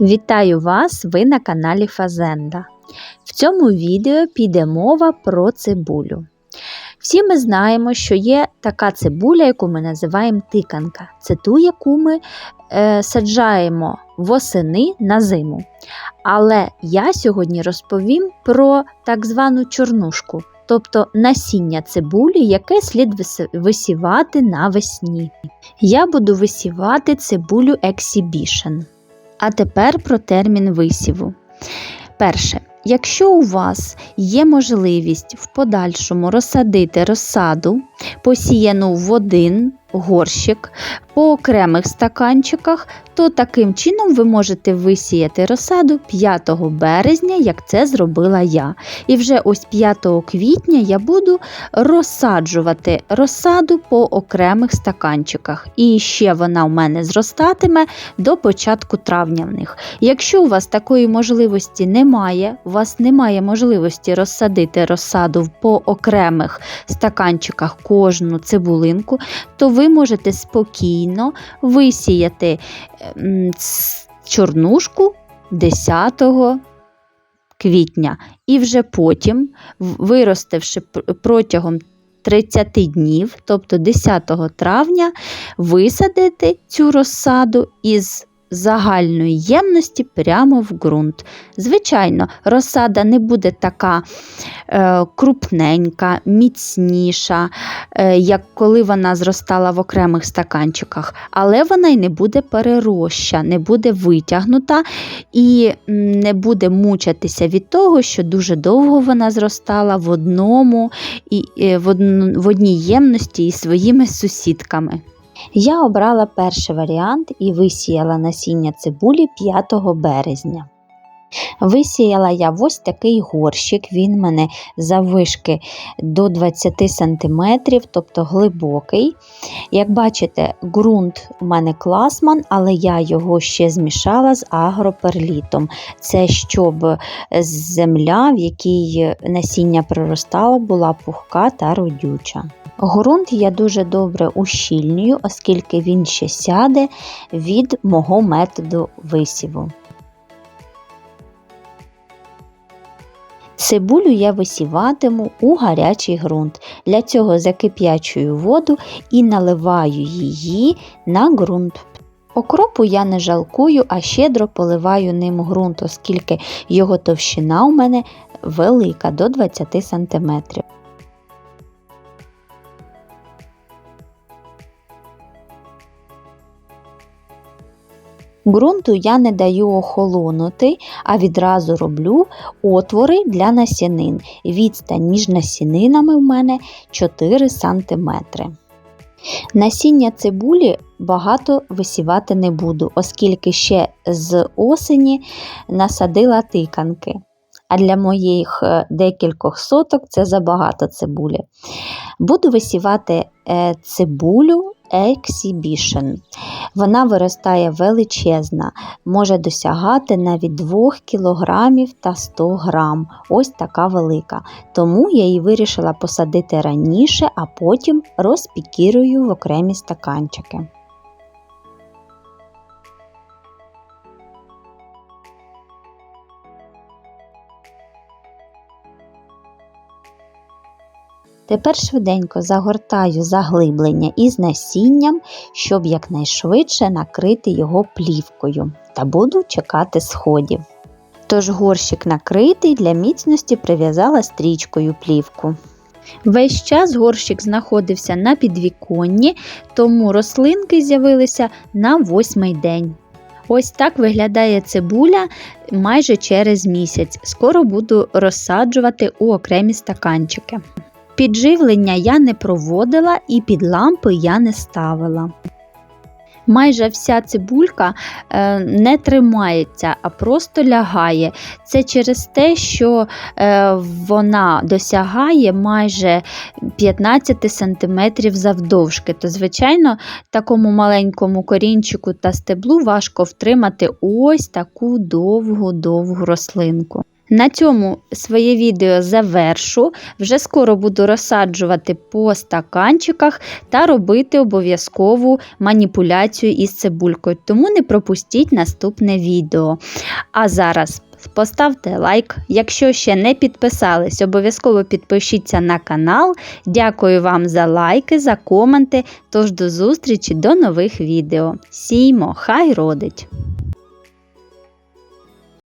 Вітаю вас! Ви на каналі Фазенда. В цьому відео піде мова про цибулю. Всі ми знаємо, що є така цибуля, яку ми називаємо тиканка. Це ту, яку ми е, саджаємо восени на зиму. Але я сьогодні розповім про так звану чорнушку, тобто насіння цибулі, яке слід висівати навесні. Я буду висівати цибулю Exhibition. А тепер про термін висіву. Перше. Якщо у вас є можливість в подальшому розсадити розсаду, посіяну в один горщик по окремих стаканчиках, то таким чином ви можете висіяти розсаду 5 березня, як це зробила я. І вже ось 5 квітня я буду розсаджувати розсаду по окремих стаканчиках. І ще вона у мене зростатиме до початку травня в них. Якщо у вас такої можливості немає, у вас немає можливості розсадити розсаду по окремих стаканчиках кожну цибулинку, то ви можете спокійно висіяти чорнушку 10 квітня. І вже потім, виростивши протягом 30 днів, тобто 10 травня, висадити цю розсаду із загальної ємності прямо в ґрунт. Звичайно, розсада не буде така е, крупненька, міцніша, е, як коли вона зростала в окремих стаканчиках, але вона й не буде перероща, не буде витягнута і не буде мучатися від того, що дуже довго вона зростала в одному і е, в, одн- в одній ємності із своїми сусідками. Я обрала перший варіант і висіяла насіння цибулі 5 березня. Висіяла я ось такий горщик, він мене заввишки до 20 см, тобто глибокий. Як бачите, ґрунт у мене класман, але я його ще змішала з агроперлітом. Це щоб земля, в якій насіння проростало, була пухка та родюча. Ґрунт я дуже добре ущільнюю, оскільки він ще сяде від мого методу висіву. Цибулю я висіватиму у гарячий ґрунт. Для цього закип'ячую воду і наливаю її на ґрунт. Окропу я не жалкую, а щедро поливаю ним ґрунт, оскільки його товщина у мене велика до 20 см. Ґрунту я не даю охолонути, а відразу роблю отвори для насінин. Відстань між насінинами в мене 4 см. Насіння цибулі багато висівати не буду, оскільки ще з осені насадила тиканки. А для моїх е, декількох соток це забагато цибулі. Буду висівати е, цибулю Exhibition. Вона виростає величезна, може досягати навіть 2 кг та 100 г. Ось така велика. Тому я її вирішила посадити раніше, а потім розпікірую в окремі стаканчики. Тепер швиденько загортаю заглиблення із насінням, щоб якнайшвидше накрити його плівкою та буду чекати сходів. Тож горщик накритий для міцності прив'язала стрічкою плівку. Весь час горщик знаходився на підвіконні, тому рослинки з'явилися на восьмий день. Ось так виглядає цибуля майже через місяць. Скоро буду розсаджувати у окремі стаканчики. Підживлення я не проводила і під лампи я не ставила. Майже вся цибулька е, не тримається, а просто лягає. Це через те, що е, вона досягає майже 15 см завдовжки. То, звичайно, такому маленькому корінчику та стеблу важко втримати ось таку довгу-довгу рослинку. На цьому своє відео завершу. Вже скоро буду розсаджувати по стаканчиках та робити обов'язкову маніпуляцію із цибулькою. Тому не пропустіть наступне відео. А зараз поставте лайк. Якщо ще не підписались, обов'язково підпишіться на канал. Дякую вам за лайки, за коменти. Тож до зустрічі до нових відео. Сіймо, хай родить!